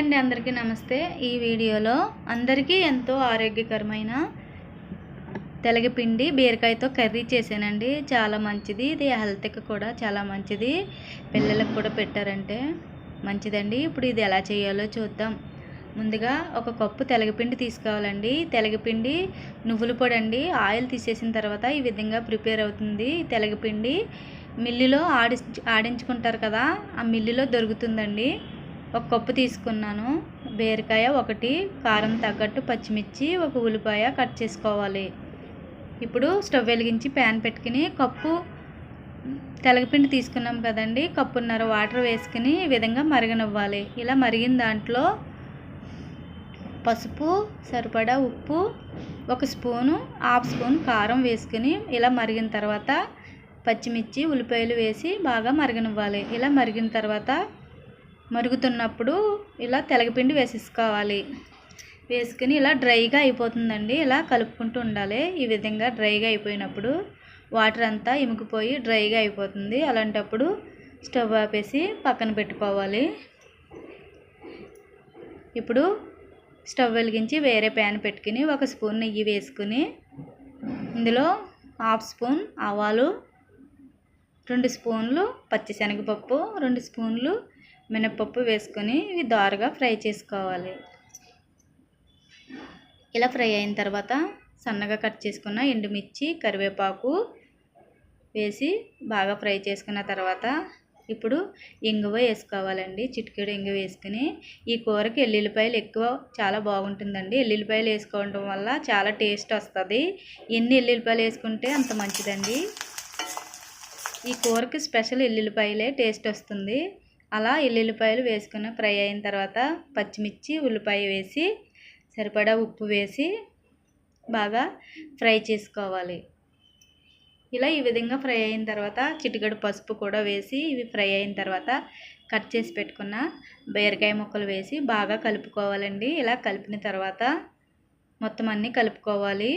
అండి అందరికీ నమస్తే. ఈ వీడియోలో అందరికీ ఎంతో ఆరోగ్యకరమైన తెలగపిండి బీరకాయతో కర్రీ చేశానండి. చాలా మంచిది. ఇది హెల్త్కి కూడా చాలా మంచిది. పిల్లలకు కూడా పెట్టారంటే మంచిదండి. ఇప్పుడు ఇది ఎలా చేయాలో చూద్దాం. ముందుగా ఒక కప్పు తెలగపిండి తీసుకోవాలండి. తెలగపిండి నువ్వుల పొడి అండి. ఆయిల్ తీసేసిన తర్వాత ఈ విధంగా ప్రిపేర్ అవుతుంది. తెలగపిండి మిల్లులో ఆడి ఆడించుకుంటారు కదా ఆ మిల్లులో దొరుకుతుందండి. ఒక కప్పు తీసుకున్నాను. బీరకాయ ఒకటి కారం తగ్గట్టు పచ్చిమిర్చి ఒక ఉల్లిపాయ కట్ చేసుకోవాలి. ఇప్పుడు స్టవ్ వెలిగించి ప్యాన్ పెట్టుకుని కప్పు తెలగపిండి తీసుకున్నాం కదండి. కప్పున్నర వాటర్ వేసుకుని ఈ విధంగా మరగనివ్వాలి. ఇలా మరిగిన దాంట్లో పసుపు సరిపడా ఉప్పు ఒక స్పూను హాఫ్ స్పూన్ కారం వేసుకుని ఇలా మరిగిన తర్వాత పచ్చిమిర్చి ఉల్లిపాయలు వేసి బాగా మరగనివ్వాలి. ఇలా మరిగిన తర్వాత మరుగుతున్నప్పుడు ఇలా తెలగపిండి వేసేసుకోవాలి. వేసుకుని ఇలా డ్రైగా అయిపోతుందండి. ఇలా కలుపుకుంటూ ఉండాలి. ఈ విధంగా డ్రైగా అయిపోయినప్పుడు వాటర్ అంతా ఇముకుపోయి డ్రైగా అయిపోతుంది. అలాంటప్పుడు స్టవ్ ఆపేసి పక్కన పెట్టుకోవాలి. ఇప్పుడు స్టవ్ వెలిగించి వేరే ప్యాన్ పెట్టుకుని ఒక స్పూన్ నెయ్యి వేసుకుని ఇందులో హాఫ్ స్పూన్ ఆవాలు రెండు స్పూన్లు పచ్చిశనగపప్పు రెండు స్పూన్లు మినపప్పు వేసుకొని ఇవి దారుగా ఫ్రై చేసుకోవాలి. ఇలా ఫ్రై అయిన తర్వాత సన్నగా కట్ చేసుకున్న ఎండుమిర్చి కరివేపాకు వేసి బాగా ఫ్రై చేసుకున్న తర్వాత ఇప్పుడు ఇంగువ వేసుకోవాలండి. చిటికెడు ఇంగువ వేసుకుని ఈ కూరకి ఎల్లుల్లిపాయలు ఎక్కువ చాలా బాగుంటుందండి. ఎల్లుల్లిపాయలు వేసుకోవడం వల్ల చాలా టేస్ట్ వస్తుంది. ఎన్ని ఎల్లుల్లిపాయలు వేసుకుంటే అంత మంచిదండి. ఈ కూరకి స్పెషల్ ఎల్లుల్లిపాయలే టేస్ట్ వస్తుంది. అలా ఎల్లుల్లిపాయలు వేసుకుని ఫ్రై అయిన తర్వాత పచ్చిమిర్చి ఉల్లిపాయ వేసి సరిపడా ఉప్పు వేసి బాగా ఫ్రై చేసుకోవాలి. ఇలా ఈ విధంగా ఫ్రై అయిన తర్వాత చిటికడు పసుపు కూడా వేసి ఇవి ఫ్రై అయిన తర్వాత కట్ చేసి పెట్టుకున్న బీరకాయ ముక్కలు వేసి బాగా కలుపుకోవాలండి. ఇలా కలిపిన తర్వాత మొత్తం అన్నీ కలుపుకోవాలి.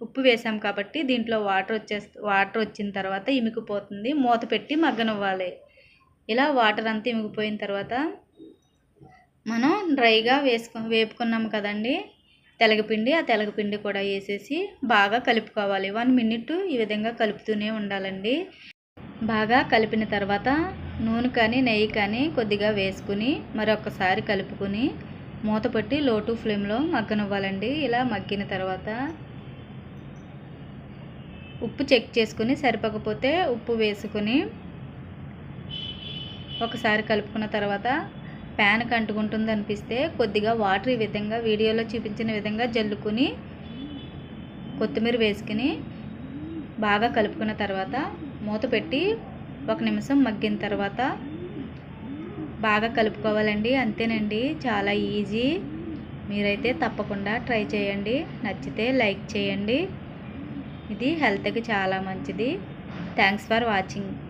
ఉప్పు వేసాం కాబట్టి దీంట్లో వాటర్ వచ్చే వాటర్ వచ్చిన తర్వాత ఇమికిపోతుంది. మూత పెట్టి మగ్గనివ్వాలి. ఇలా వాటర్ అంతా ఇమిగిపోయిన తర్వాత మనం డ్రైగా వేసుకొని వేపుకున్నాము కదండి. తెలగపిండి ఆ తెలగపిండి కూడా వేసేసి బాగా కలుపుకోవాలి. వన్ మినిట్ ఈ విధంగా కలుపుతూనే ఉండాలండి. బాగా కలిపిన తర్వాత నూనె కానీ నెయ్యి కానీ కొద్దిగా వేసుకుని మరొకసారి కలుపుకొని మూత పెట్టి లో టు ఫ్లేమ్లో మగ్గనివ్వాలండి. ఇలా మగ్గిన తర్వాత ఉప్పు చెక్ చేసుకుని సరిపోకపోతే ఉప్పు వేసుకుని ఒకసారి కలుపుకున్న తర్వాత ప్యాన్కి అంటుకుంటుంది అనిపిస్తే కొద్దిగా వాటర్ ఈ విధంగా వీడియోలో చూపించిన విధంగా జల్లుకుని కొత్తిమీర వేసుకుని బాగా కలుపుకున్న తర్వాత మూత పెట్టి ఒక నిమిషం మగ్గిన తర్వాత బాగా కలుపుకోవాలండి. అంతేనండి. చాలా ఈజీ. మీరైతే తప్పకుండా ట్రై చేయండి. నచ్చితే లైక్ చేయండి. ఇది హెల్త్కి చాలా మంచిది. Thanks for watching.